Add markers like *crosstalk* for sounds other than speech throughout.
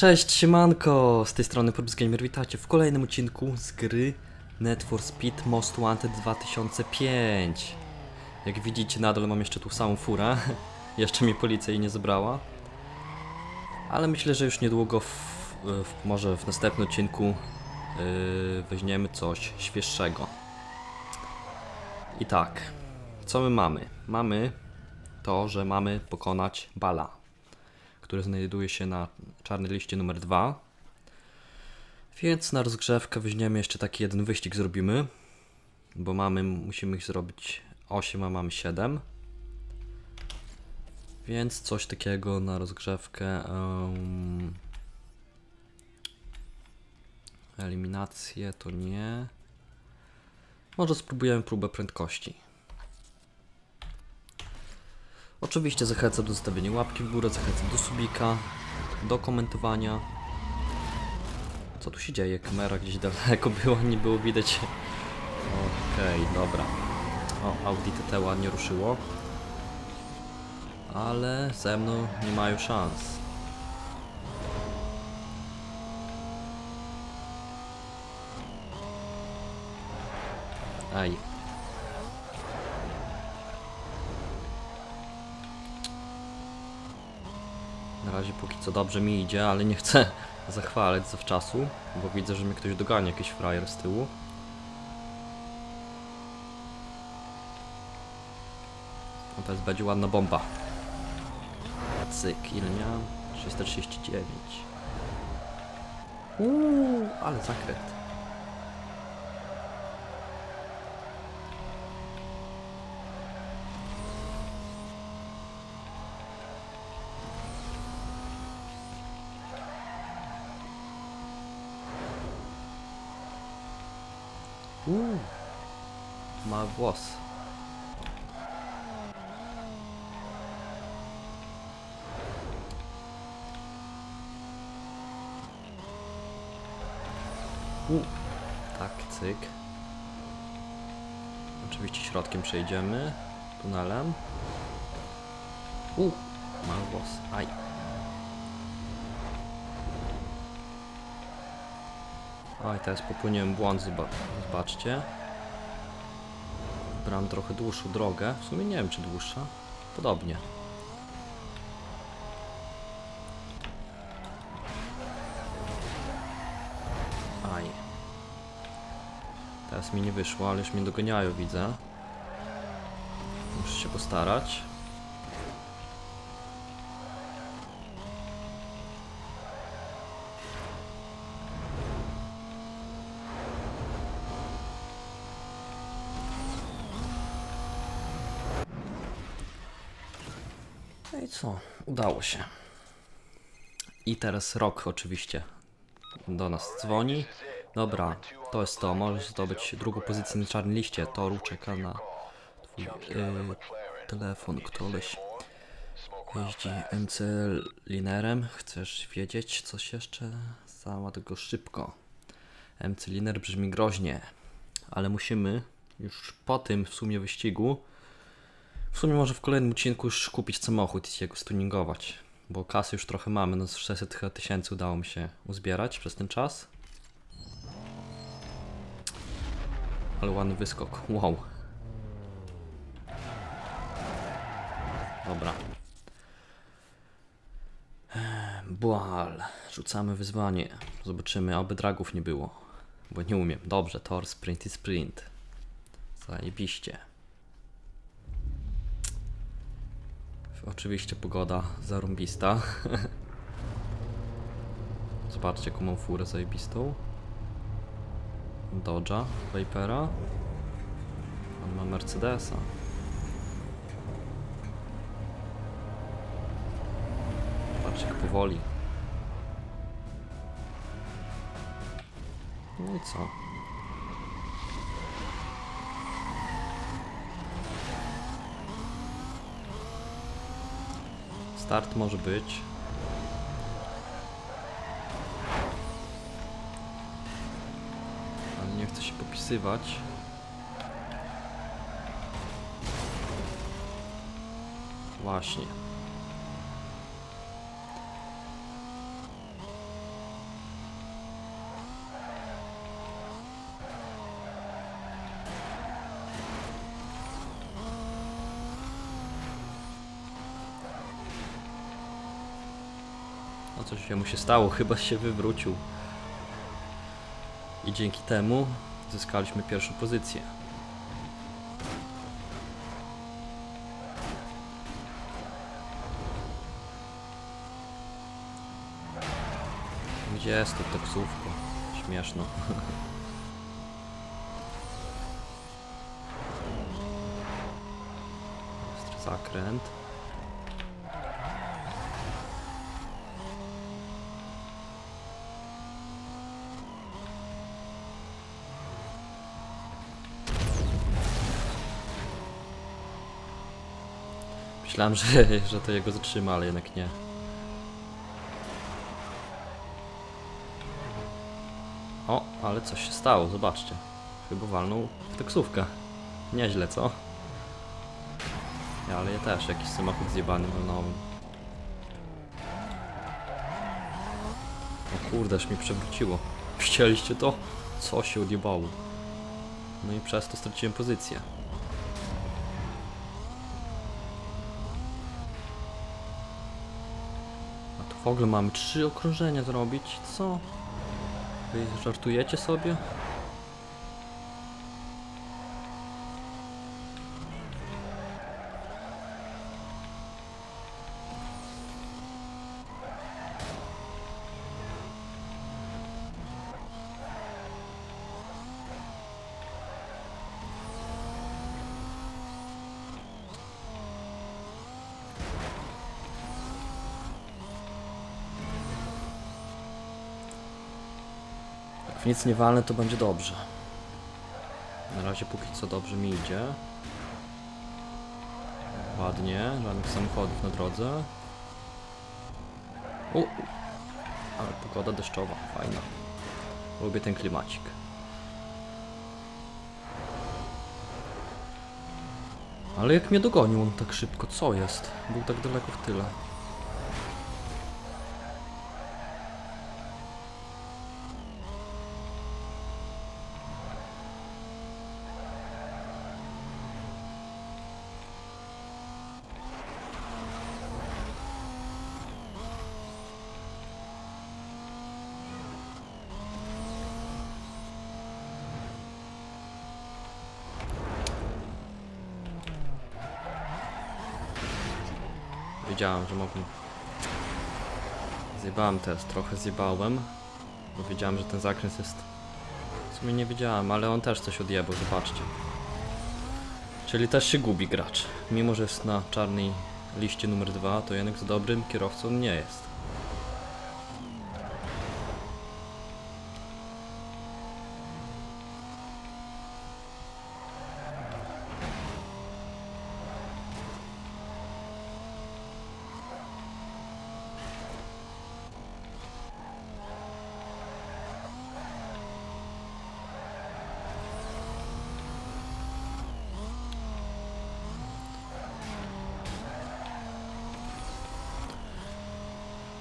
Cześć, siemanko! Z tej strony Probs Gamer, witajcie w kolejnym odcinku z gry Net for Speed Most Wanted 2005. Jak widzicie, nadal mam jeszcze tu samą furę. *laughs* jeszcze mi policja jej nie zebrała. Ale myślę, że już niedługo, w, w, może w następnym odcinku yy, weźmiemy coś świeższego. I tak, co my mamy? Mamy to, że mamy pokonać Bala który znajduje się na czarnej liście numer 2. Więc na rozgrzewkę weźmiemy jeszcze taki jeden wyścig zrobimy, bo mamy, musimy ich zrobić 8, a mamy 7. Więc coś takiego na rozgrzewkę. Um, eliminację to nie. Może spróbujemy próbę prędkości. Oczywiście zachęcam do zostawienia łapki w górę, zachęcam do subika, do komentowania. Co tu się dzieje? Kamera gdzieś daleko *laughs* była, nie było widać. Okej, dobra. O, Audi TT ładnie ruszyło. Ale ze mną nie mają szans. Aj. Na razie póki co dobrze mi idzie, ale nie chcę *laughs* zachwalać zawczasu, bo widzę, że mnie ktoś dogania, jakiś frajer z tyłu. No teraz będzie ładna bomba. Cyk, ile miałem? 339. Uuu, ale zakręt. Uuu, ma głos. U, tak, cyk. Oczywiście środkiem przejdziemy, tunelem. U, ma głos. Aj. Oj, teraz popełniłem błąd, zoba- zobaczcie. Brałem trochę dłuższą drogę. W sumie nie wiem, czy dłuższa. Podobnie. Aj. Teraz mi nie wyszło, ale już mnie dogoniają, widzę. Muszę się postarać. Co? Udało się. I teraz Rok oczywiście do nas dzwoni. Dobra, to jest to. Możesz zdobyć drugą pozycję na czarnej liście. Toru czeka na twój yy, telefon. Ktoś jeździ MC Linerem. Chcesz wiedzieć coś jeszcze? Załatw go szybko. MC Liner brzmi groźnie, ale musimy już po tym w sumie wyścigu w sumie może w kolejnym odcinku już kupić samochód i jego stuningować, bo kasy już trochę mamy, no z 600 chyba tysięcy udało mi się uzbierać przez ten czas. Ale ładny wyskok, wow. Dobra. Ehm, Bual, rzucamy wyzwanie. Zobaczymy, oby dragów nie było, bo nie umiem. Dobrze, tor, sprint i sprint. Zajebiście. Oczywiście pogoda zarąbista. *laughs* Zobaczcie jaką mam furę zajebistą. Dodge'a, Vipera. On ma Mercedesa. Patrzcie jak powoli. No i co? Start może być. Ale nie chcę się popisywać. Właśnie. Coś mu się stało, chyba się wywrócił. I dzięki temu zyskaliśmy pierwszą pozycję. Gdzie jest to taksówko? Śmieszno. *laughs* Zakręt. Myślałem, że, że to jego zatrzyma, ale jednak nie. O, ale coś się stało, zobaczcie. Chyba walnął w taksówkę. Nieźle, co? Ja, ale ja też jakiś samochód zjebany walnąłem. O kurde, aż mi przewróciło. Widzieliście to? Co się odjebało? No i przez to straciłem pozycję. A tu w ogóle mamy trzy okrążenia zrobić, co? Wy żartujecie sobie? W nic nie walnę, to będzie dobrze. Na razie póki co dobrze mi idzie. Ładnie, żadnych samochodów na drodze. U, ale pogoda deszczowa, fajna. Lubię ten klimacik. Ale jak mnie dogonił on tak szybko, co jest? Był tak daleko w tyle. Wiedziałem, że mogłem. Zjebałem teraz, trochę zjebałem. Bo wiedziałem, że ten zakręt jest. W sumie nie wiedziałem, ale on też coś odjebał, zobaczcie. Czyli też się gubi gracz. Mimo, że jest na czarnej liście numer dwa, to jednak z dobrym kierowcą nie jest.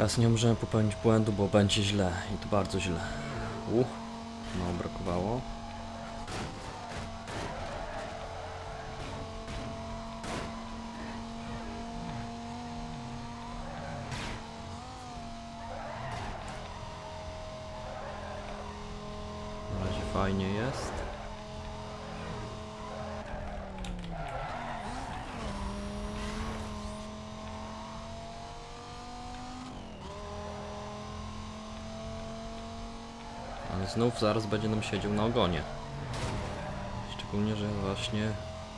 Teraz nie możemy popełnić błędu, bo będzie źle i to bardzo źle. U, no brakowało. Na razie fajnie jest. Ale znów zaraz będzie nam siedział na ogonie. Szczególnie, że właśnie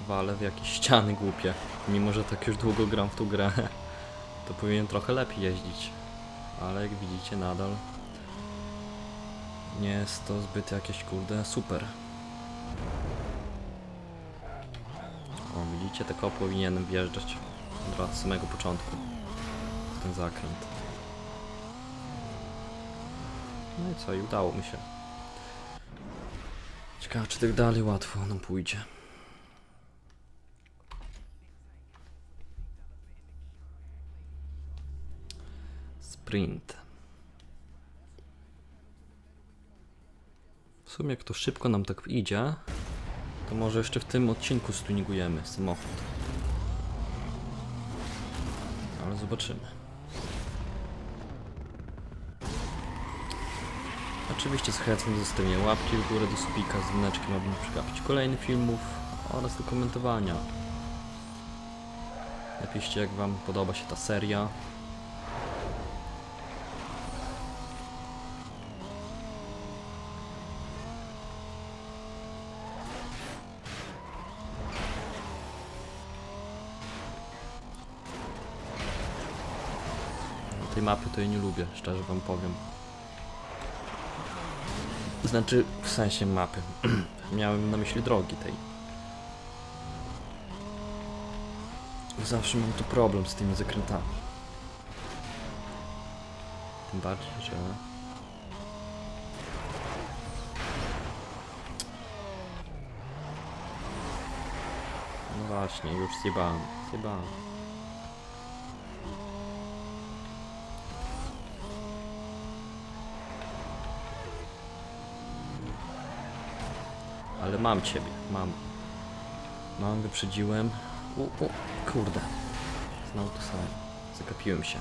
walę w jakieś *laughs* ściany głupie. Mimo, że tak już długo gram w tą grę, *laughs* to powinien trochę lepiej jeździć. Ale jak widzicie nadal nie jest to zbyt jakieś kurde super. O, widzicie, tylko powinienem wjeżdżać od samego początku w ten zakręt. No i co, i udało mi się. Ciekawe, czy tak dalej łatwo nam pójdzie. Sprint. W sumie, jak to szybko nam tak idzie, to może jeszcze w tym odcinku stuningujemy samochód. Ale zobaczymy. Oczywiście zachęcam do zostawienia łapki w górę, do subika z dzwoneczkiem, aby nie przegapić kolejnych filmów oraz do komentowania. Napiszcie jak wam podoba się ta seria. Tej mapy to ja nie lubię, szczerze wam powiem. Znaczy, w sensie mapy. *clears throat* Miałem na myśli drogi tej. Zawsze mam tu problem z tymi zakrętami. Tym bardziej, że... No właśnie, już zjebałem, zjebałem. Mam ciebie, mam. Mam, wyprzedziłem. U, u, kurde. Znowu to samo. Zagapiłem się.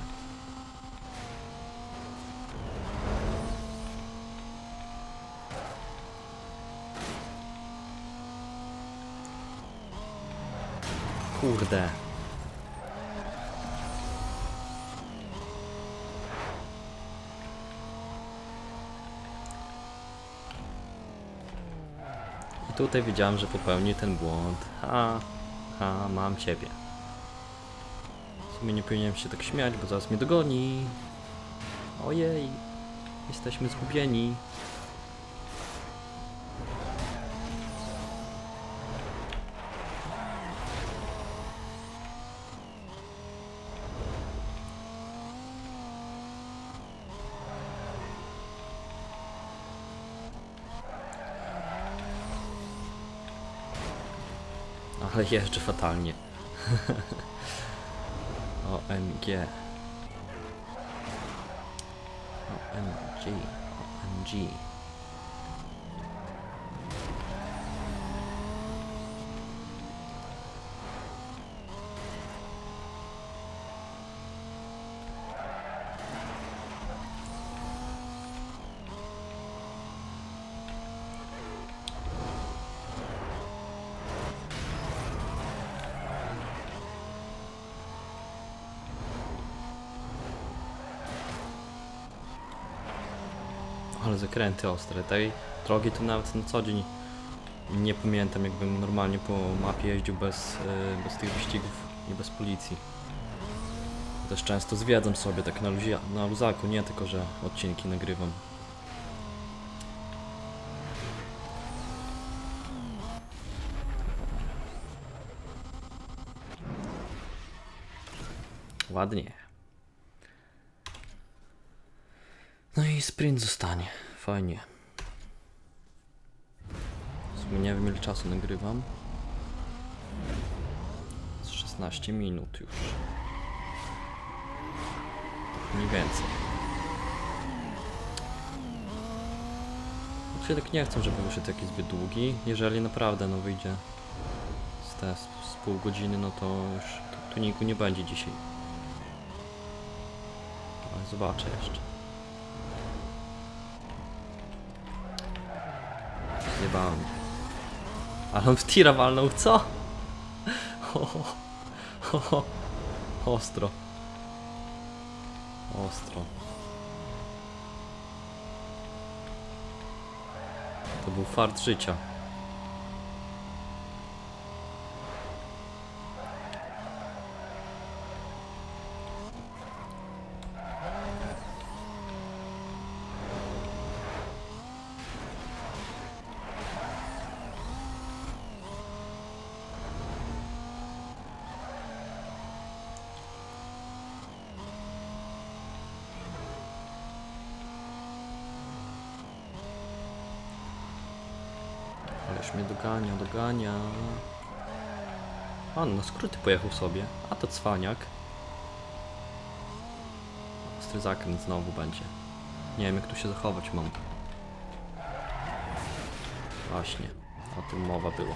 Kurde. I tutaj wiedziałem, że popełnię ten błąd. Ha, ha, mam ciebie. W sumie nie powinienem się tak śmiać, bo zaraz mnie dogoni. Ojej, jesteśmy zgubieni. Ale jeżdżę fatalnie. *laughs* OMG. OMG. OMG. Ale zakręty ostre. Tej drogi to nawet na co dzień nie pamiętam, jakbym normalnie po mapie jeździł bez, y, bez tych wyścigów i bez policji. Też często zwiedzam sobie tak na, luzia, na luzaku, nie tylko, że odcinki nagrywam. Ładnie. No i sprint zostanie. Fajnie. W sumie nie wiem ile czasu nagrywam. Z 16 minut już. Mniej więcej. Tak nie chcę, żeby wyszedł jakiś zbyt długi. Jeżeli naprawdę no wyjdzie z te z, pół godziny, no to już tu- tuniku nie będzie dzisiaj. Ale zobaczę jeszcze. Zjebałem. Ale on w tira walnął, co? Ho, ho, ho. Ostro. Ostro. To był fart życia. Mnie dogania, dogania. On na skróty pojechał sobie, a to cwaniak. Ostry zakręt znowu będzie. Nie wiem jak tu się zachować mam. Właśnie, o tym mowa było.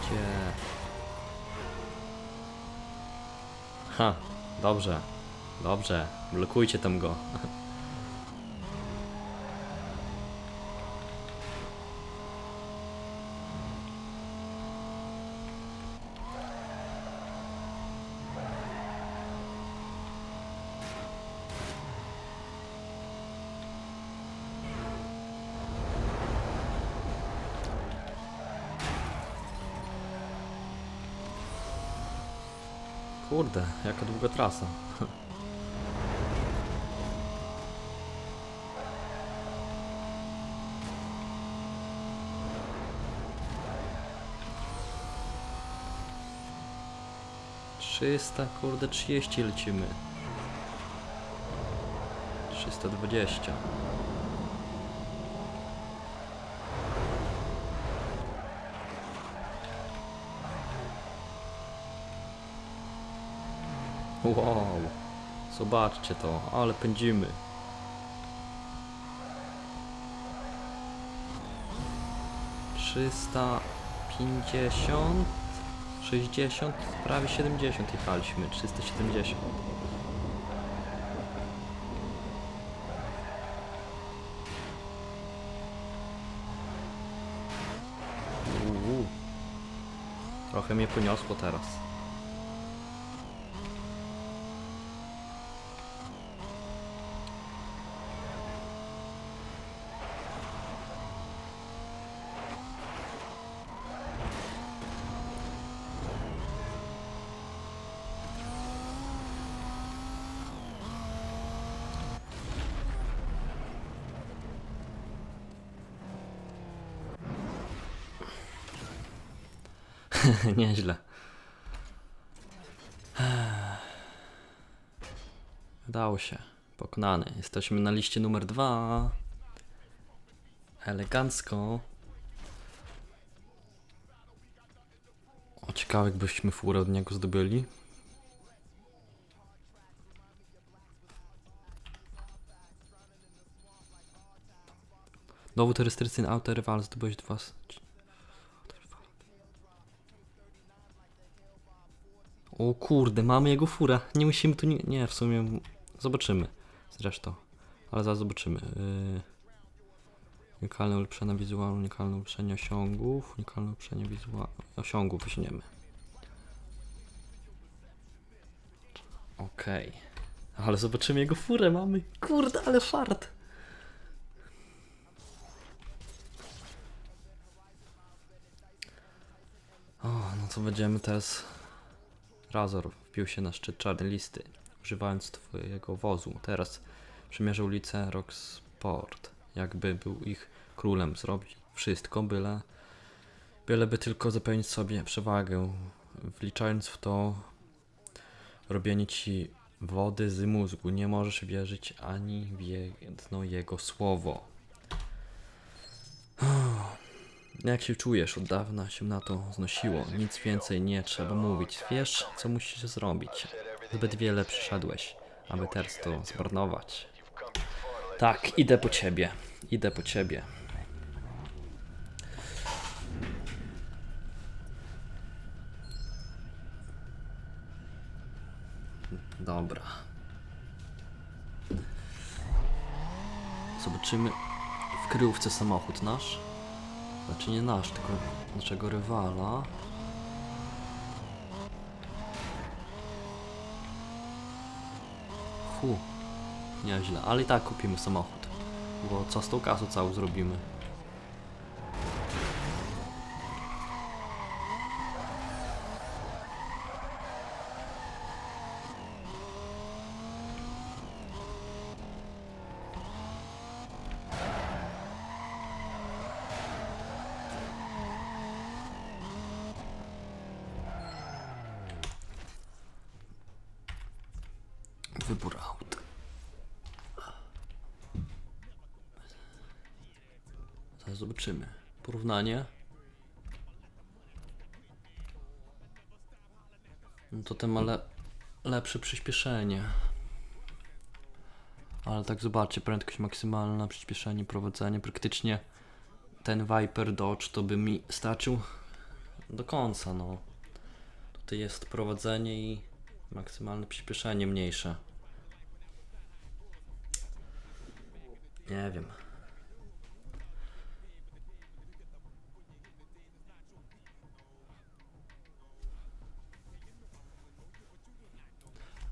Gdzie? Ha, Dobrze. Dobrze. Blokujcie tam go. Kurde, jaka długa trasa. *laughs* Trzysta, kurde, trzydzieści lecimy. Trzysta dwadzieścia. Wow, zobaczcie to, ale pędzimy. Trzysta pięćdziesiąt, sześćdziesiąt, prawie siedemdziesiąt jechaliśmy, trzysta siedemdziesiąt. Uuu. Trochę mnie poniosło teraz. Nieźle. Udało się. Pokonany. Jesteśmy na liście numer dwa. Elegancko. O, ciekawe jakbyśmy furę od niego zdobyli. Dowód restrykcyjny auto rywal zdobyłeś dwa... O kurde, mamy jego furę. Nie musimy tu. Nie, nie w sumie. Zobaczymy. Zresztą. Ale zaraz zobaczymy. Yy... Unikalne ulepszenie wizualne, unikalne ulepszenie osiągów, unikalne ulepszenie wizualne. Osiągów weźmiemy. Okej. Ale zobaczymy jego furę, mamy. Kurde, ale fart. O, no to będziemy teraz Razor wbił się na szczyt czarnej listy, używając twojego wozu. Teraz przemierza ulicę Rocksport, jakby był ich królem. Zrobi wszystko, byle, byleby tylko zapewnić sobie przewagę, wliczając w to robienie ci wody z mózgu. Nie możesz wierzyć ani w jedno jego słowo. Jak się czujesz? Od dawna się na to znosiło. Nic więcej nie trzeba mówić. Wiesz, co musisz zrobić. Zbyt wiele przyszedłeś, aby teraz to zmarnować. Tak, idę po ciebie. Idę po ciebie. Dobra. Zobaczymy w kryjówce samochód nasz. Znaczy nie nasz, tylko naszego rywala. Hu, nieźle, ale i tak kupimy samochód. Bo co z tą kasą całą zrobimy? Wybór aut. Zaraz zobaczymy. Porównanie. No to ten ma le lepsze przyspieszenie. Ale tak zobaczcie, prędkość maksymalna, przyspieszenie, prowadzenie. Praktycznie ten Viper Dodge to by mi starczył do końca, no. Tutaj jest prowadzenie i Maksymalne przyspieszenie mniejsze. Nie wiem.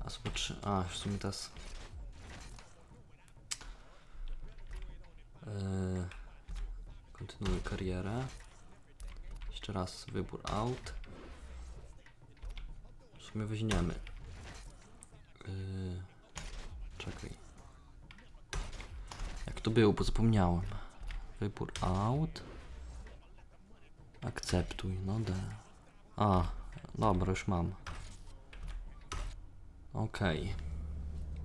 A zobacz, a w sumie teraz. Yy, kontynuuj karierę. Jeszcze raz wybór aut. W sumie weźmiemy. Yy, czekaj. To było, bo zapomniałem. Wybór aut. Akceptuj, no D. A, dobra, już mam. Okej.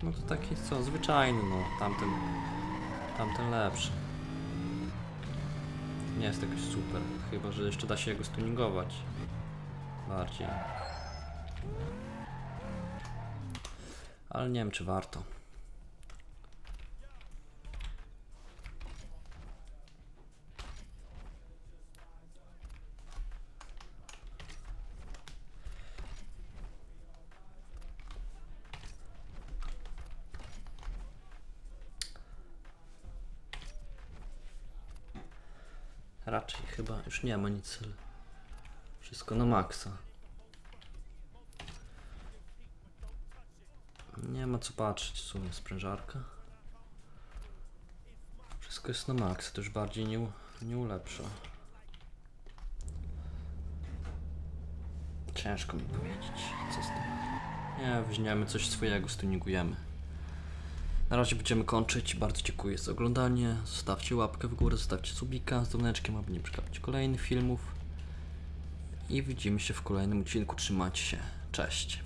No to taki co, zwyczajny, no. Tamten, tamten lepszy. Nie jest jakoś super, chyba że jeszcze da się go stuningować. Bardziej. Ale nie wiem, czy warto. Raczej chyba już nie ma nic. Wszystko na maksa. Nie ma co patrzeć w sumie, sprężarka. Wszystko jest na maksa, to już bardziej nie, nie ulepsza. Ciężko mi powiedzieć, co z tym. Nie, weźmiemy coś swojego, stuningujemy. Na razie będziemy kończyć. Bardzo dziękuję za oglądanie. Zostawcie łapkę w górę, zostawcie subika z dzwoneczkiem, aby nie przegapić kolejnych filmów. I widzimy się w kolejnym odcinku. Trzymajcie się. Cześć.